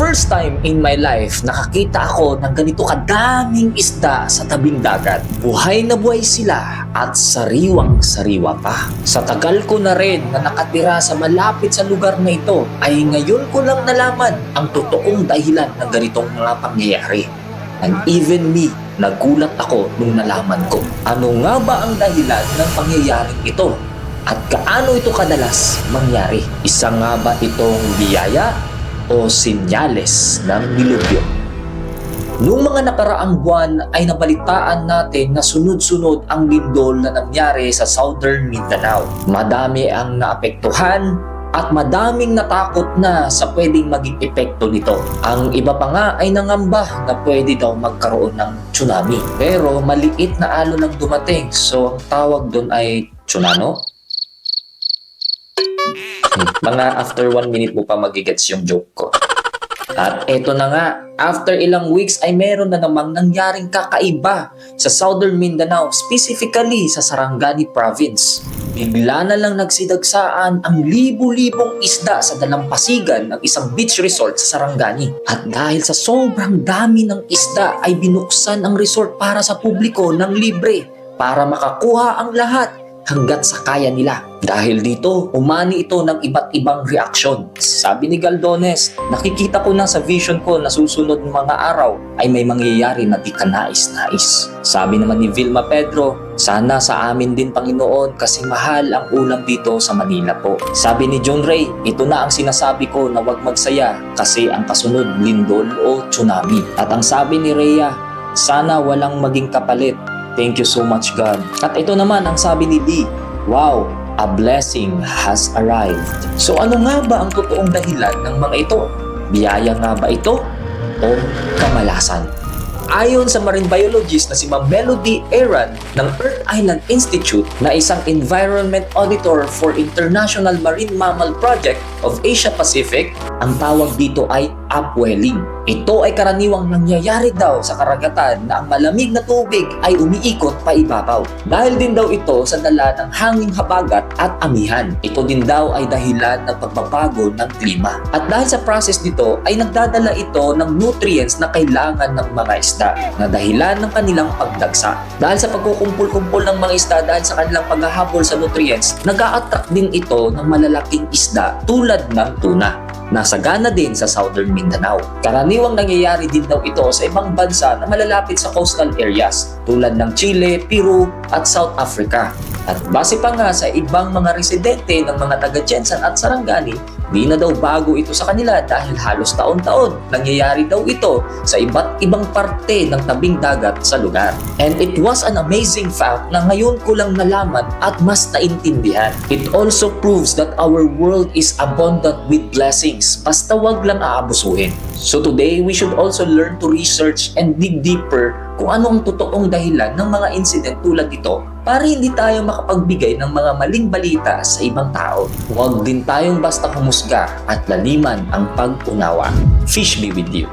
first time in my life, nakakita ako ng ganito kadaming isda sa tabing dagat. Buhay na buhay sila at sariwang sariwa pa. Sa tagal ko na rin na nakatira sa malapit sa lugar na ito, ay ngayon ko lang nalaman ang totoong dahilan ng ganitong mga pangyayari. And even me, nagulat ako nung nalaman ko. Ano nga ba ang dahilan ng pangyayaring ito? At kaano ito kadalas mangyari? Isa nga ba itong biyaya o sinyales ng nilubyo? Noong mga nakaraang buwan ay nabalitaan natin na sunod-sunod ang lindol na nangyari sa Southern Mindanao. Madami ang naapektuhan at madaming natakot na sa pwedeng maging epekto nito. Ang iba pa nga ay nangamba na pwede daw magkaroon ng tsunami. Pero maliit na alon ang dumating so ang tawag doon ay tsunano. Mga after one minute mo pa magigets yung joke ko. At eto na nga, after ilang weeks ay meron na namang nangyaring kakaiba sa Southern Mindanao, specifically sa Sarangani Province. Bigla na lang nagsidagsaan ang libu-libong isda sa dalampasigan ng isang beach resort sa Sarangani. At dahil sa sobrang dami ng isda ay binuksan ang resort para sa publiko ng libre para makakuha ang lahat hanggat sa kaya nila. Dahil dito, umani ito ng iba't ibang reaksyon. Sabi ni Galdones, nakikita ko na sa vision ko na susunod ng mga araw ay may mangyayari na di ka nais-nais. Sabi naman ni Vilma Pedro, sana sa amin din Panginoon kasi mahal ang ulam dito sa Manila po. Sabi ni John Ray, ito na ang sinasabi ko na wag magsaya kasi ang kasunod lindol o tsunami. At ang sabi ni Rhea, sana walang maging kapalit Thank you so much, God. At ito naman ang sabi ni Lee, Wow, a blessing has arrived. So ano nga ba ang totoong dahilan ng mga ito? Biyaya nga ba ito? O kamalasan? Ayon sa marine biologist na si Ma'am Melody Aaron ng Earth Island Institute na isang environment auditor for International Marine Mammal Project of Asia Pacific, ang tawag dito ay upwelling. Ito ay karaniwang nangyayari daw sa karagatan na ang malamig na tubig ay umiikot pa ibabaw. Dahil din daw ito sa dala ng hanging habagat at amihan. Ito din daw ay dahilan ng pagbabago ng klima. At dahil sa process nito ay nagdadala ito ng nutrients na kailangan ng mga isda na dahilan ng kanilang pagdagsa. Dahil sa pagkukumpul-kumpul ng mga isda dahil sa kanilang paghahabol sa nutrients, nag attract din ito ng malalaking isda tulad ng tuna nasagana din sa Southern Mindanao. Karaniwang nangyayari din daw ito sa ibang bansa na malalapit sa coastal areas tulad ng Chile, Peru at South Africa. At base pa nga sa ibang mga residente ng mga taga Jensan at Sarangani, di na daw bago ito sa kanila dahil halos taon-taon nangyayari daw ito sa iba't ibang parte ng tabing dagat sa lugar. And it was an amazing fact na ngayon ko lang nalaman at mas naintindihan. It also proves that our world is abundant with blessings, basta wag lang aabusuhin. So today, we should also learn to research and dig deeper kung ano ang totoong dahilan ng mga incident tulad ito para hindi tayo makapagbigay ng mga maling balita sa ibang tao. Huwag din tayong basta humusga husga at laliman ang pag-unawa. Fish be with you!